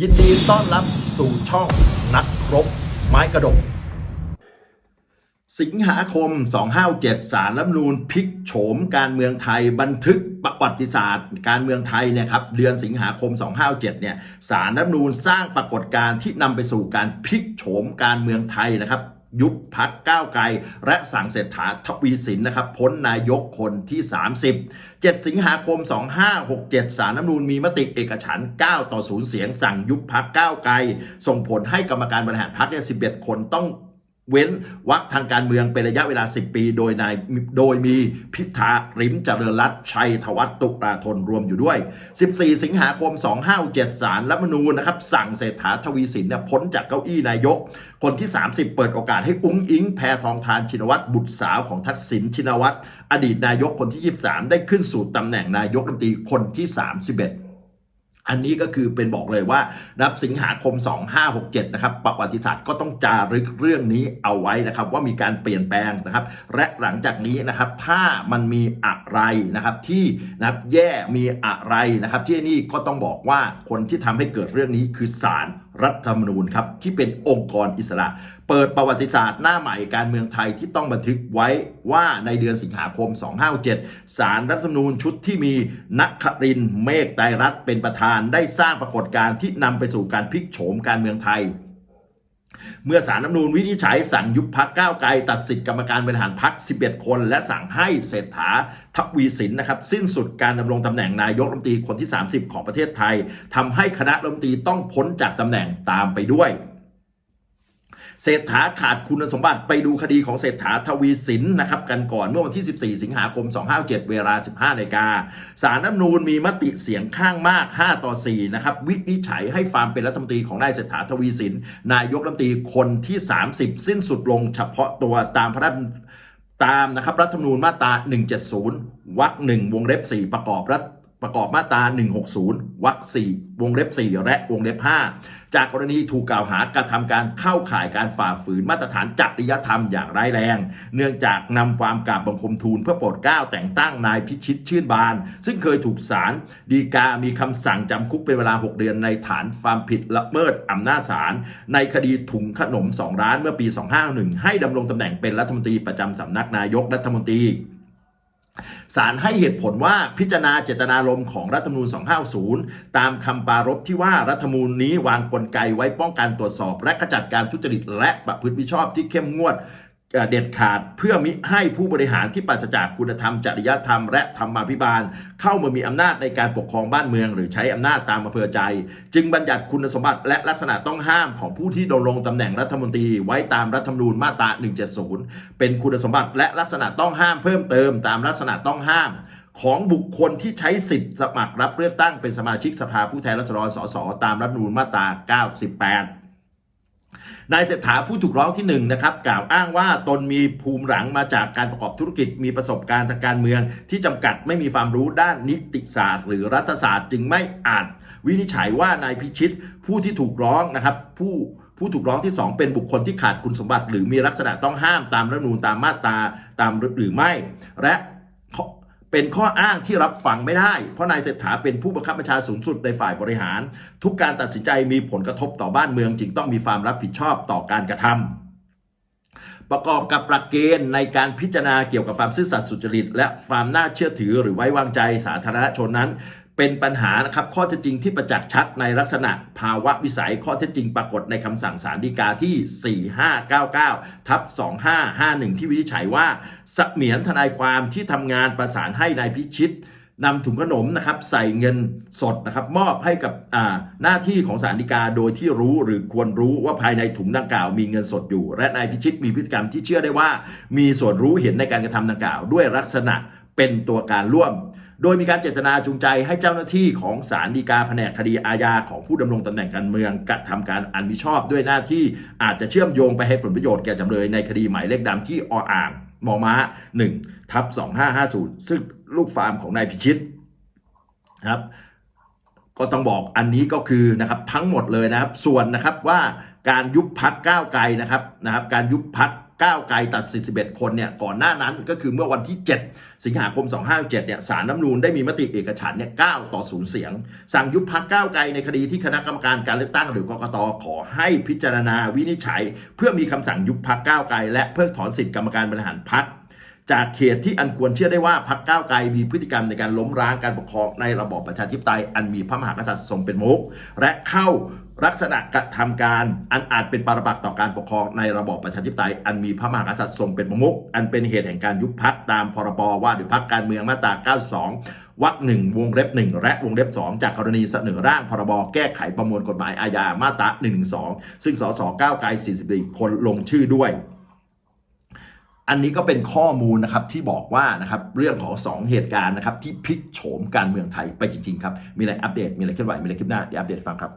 ยินดีต้อนรับสู่ช่องนักครบ ไม้กระดก สิงหาคม 257 สารรัฐนูลพลิกโฉมการเมืองไทยบันทึกประวัติศาสตร์ การเมืองไทยเนี่ยครับเดือนสิงหาคม 257 เนี่ยสารรัฐนูลสร้างปรากฏการณ์ที่นำไปสู่การพลิกโฉมการเมืองไทยนะครับ ยุบพักก้าวไกล และสั่งเศรษฐาทวีสินนะครับพ้นนายกคนที่ 30 7 สิงหาคม 2567 สารน้ำนูนมีมติเอกฉัน9 ต่อ 0 เสียง สั่งยุบพักก้าวไกล ส่งผลให้กรรมการบริหารพักเนี่ย11 คนต้อง เว้นวักทางการเมืองเป็นระยะเวลา 10 ปี โดยนายโดยมีพิธาริมเจริญรัตชัยธวัฒตุลาธนรวมอยู่ด้วย 14 สิงหาคม 2567สารรัฐมนูญนะครับ สั่งเศรษฐาทวีสินเนี่ยพ้นจากเก้าอี้นายก คนที่ 30 เปิดโอกาสให้อุ้งอิง แพทองทานชินวัตรบุตรสาวของทักษิณชินวัตรอดีตนายกคนที่ 23 ได้ขึ้นสู่ตำแหน่งนายกรัฐมนตรีคนที่ 31 อันนี้ก็คือเป็นบอกเลยว่านับสิงหาคม 2567 นะครับประวัติศาสตร์ก็ต้องจารึกเรื่องนี้เอาไว้นะครับ ว่ามีการเปลี่ยนแปลงนะครับ และหลังจากนี้นะครับ ถ้ามันมีอะไรนะครับที่นะครับแย่มีอะไรนะครับ ที่นี่ก็ต้องบอกว่าคนที่ทำให้เกิดเรื่องนี้คือศาลรัฐธรรมนูญครับที่เป็นองค์กรอิสระ เปิดประวัติศาสตร์หน้าใหม่การเมืองไทยที่ต้องบันทึกไว้ว่าในเดือนสิงหาคม 257 สารรัฐธรรมนูญชุดที่มีนักครินเมฆไตรรัตน์เป็นประธานได้สร้างปรากฏการณ์ที่นำไปสู่การพลิกโฉมการเมืองไทย เมื่อสารรัฐนูนวินิจฉัยสั่งยุบพักก้าวไกล ตัดสิทธิกรรมการบริหารพัก 11 คน และสั่งให้เศรษฐาทวีสินนะครับ สิ้นสุดการดำรงตำแหน่งนายกรัฐมนตรีคนที่ 30 ของประเทศไทยทำให้คณะรัฐมนตรีต้องพ้นจากตำแหน่งตามไปด้วย เศรษฐาขาดคุณสมบัติไปดูคดีของเศรษฐาทวีสินนะครับกันก่อนเมื่อวันที่ 14 สิงหาคม 257 เวลา 15นาฬิกาสารรัฐนูญมีมติเสียงข้างมาก 5 ต่อ 4 นะครับ วินิจฉัยให้ฟาร์มเป็นรัฐมนตรีของนายเศรษฐาทวีสิน นายกรัฐมนตรีคนที่ 30 สิ้นสุดลงเฉพาะตัวตามพระราชตามนะครับรัฐธรรมนูญมาตรา 170 วรรคหนึ่งวงเล็บ 4 ประกอบรัฐ ประกอบมาตรา 160 วรรค4วงเล็บ 4 และวงเล็บ 5 จากกรณีถูกกล่าวหากระทำการเข้าข่ายการฝ่าฝืนมาตรฐานจริยธรรมอย่างร้ายแรง เนื่องจากนำความกราบบังคมทูลเพื่อโปรดเกล้าแต่งตั้งนายพิชิตชื่นบาน ซึ่งเคยถูกศาลดีกามีคำสั่งจำคุกเป็นเวลา 6 เดือนในฐานความผิดละเมิดอำนาจศาลในคดีถุงขนม 2 ร้านเมื่อปี 251ให้ดำรงตำแหน่งเป็นรัฐมนตรีประจำสำนักนายกรัฐมนตรี ศาลให้เหตุผลว่าพิจารณาเจตนารมณ์ของรัฐธรรมนูญ 250 ตามคำปรารบที่ว่ารัฐธรรมนูญนี้วางกลไกไว้ป้องกันตรวจสอบ และขจัดการทุจริตและประพฤติมิชอบที่เข้มงวด เด็ดขาดเพื่อมิให้ผู้บริหารที่ปราศจากคุณธรรม จริยธรรม และธรรมาภิบาล เข้ามามีอำนาจในการปกครองบ้านเมือง หรือใช้อำนาจตามอำเภอใจ จึงบัญญัติคุณสมบัติและลักษณะต้องห้ามของผู้ที่ดำรงตำแหน่งรัฐมนตรี ไว้ตามรัฐธรรมนูญมาตรา 170 เป็นคุณสมบัติและลักษณะต้องห้ามเพิ่มเติม ตามลักษณะต้องห้ามของบุคคลที่ใช้สิทธิ์สมัครรับเลือกตั้งเป็นสมาชิกสภาผู้แทนราษฎรสสตามรัฐธรรมนูญมาตรา 98 นายเศรษฐาผู้ถูกร้องที่1นะครับกล่าวอ้างว่าตนมีภูมิหลังมาจากการประกอบธุรกิจ มีประสบการณ์ทางการเมือง ที่จำกัดไม่มีความรู้ด้านนิติศาสตร์ หรือรัฐศาสตร์จึงไม่อาจวินิจฉัยว่านายพิชิตผู้ที่ถูกร้องนะครับผู้ผู้ถูกร้องที่ 2 เป็นบุคคลที่ขาดคุณสมบัติ หรือมีลักษณะต้องห้ามตามรัฐธรรมนูญตามมาตราตามหรือไม่ และ เป็นข้ออ้างที่รับฟังไม่ได้ เพราะนายเศรษฐาเป็นผู้บังคับบัญชาสูงสุดในฝ่ายบริหาร ทุกการตัดสินใจมีผลกระทบต่อบ้านเมืองจึงต้องมีความรับผิดชอบต่อการกระทำประกอบกับหลักเกณฑ์ในการพิจารณาเกี่ยวกับความซื่อสัตย์สุจริต และความน่าเชื่อถือหรือไว้วางใจสาธารณชนนั้น เป็นปัญหานะครับข้อเท็จจริงที่ประจักษ์ชัดในลักษณะภาวะวิสัยข้อเท็จจริงปรากฏในคำสั่งศาลฎีกาที่ 4599 ทับ 2551 ที่วินิจฉัยว่าสเสมียนทนายความที่ทำงานประสานให้นายพิชิตนำถุงขนมนะครับใส่เงินสดนะครับมอบให้กับหน้าที่ของสารดีกาโดยที่รู้หรือควรรู้ว่าภายในถุงดังกล่าวมีเงินสดอยู่ และนายพิชิตมีพฤติกรรมที่เชื่อได้ว่า มีส่วนรู้เห็นในการกระทำดังกล่าว ด้วยลักษณะเป็นตัวการร่วม โดยมีการเจตนาจูงใจให้เจ้าหน้าที่ของศาลฎีกาแผนกคดีอาญาของผู้ดำรงตำแหน่งการเมืองกระทำการอันมิชอบด้วยหน้าที่อาจจะเชื่อมโยงไปให้ผลประโยชน์แก่จำเลยในคดีหมายเลขดำที่ออ่างมอม้า1ทับ2550 ซึ่งลูกฟาร์มของนายพิชิตนะครับ ก็ต้องบอกอันนี้ก็คือนะครับทั้งหมดเลยนะครับ ส่วนนะครับว่าการยุบพักก้าวไกลนะครับนะครับ การยุบพัก ก้าวไกลตัด 41 คนเนี่ยก่อนหน้านั้นก็คือเมื่อวันที่ 7 สิงหาคม 2567เนี่ยสารน้ำนูนได้มีมติเอกฉันเนี่ย9ต่อ 0 เสียง สั่งยุบพักก้าวไกลในคดีที่คณะกรรมการการเลือกตั้งหรือกกตขอให้พิจารณาวินิจฉัย เพื่อมีคำสั่งยุบพักก้าวไกลและเพิกถอนสิทธิกรรมการบริหารพัก จากเขตที่อันควรเชื่อได้ว่าพักก้าวไกลมีพฤติกรรมในการล้มล้างการปกครองในระบอบประชาธิปไตยอันมีพระมหากษัตริย์ทรงเป็นมุขและเข้าลักษณะกระทำการอันอาจเป็นปาระปักษ์ต่อการปกครองในระบอบประชาธิปไตยอันมีพระมหากษัตริย์ทรงเป็นประมุขอันเป็นเหตุแห่งการยุบพักตามพรบว่าด้วยพักการเมืองมาตรา 92 วรรคหนึ่งวงเล็บหนึ่งและวงเล็บ2จากกรณีเสนอร่างพรบแก้ไขประมวลกฎหมายอาญามาตรา1นึซึ่งสสก้าวไกล44คนลงชื่อด้วย อันนี้ก็เป็นข้อมูลนะครับที่บอกว่านะครับเรื่องของ 2 เหตุการณ์นะครับที่พลิกโฉมการเมืองไทยไปจริงๆครับ มีอะไรอัปเดตมีอะไรเคลื่อนไหวมีอะไรคลิปหน้าเดี๋ยวอัปเดตฟังครับ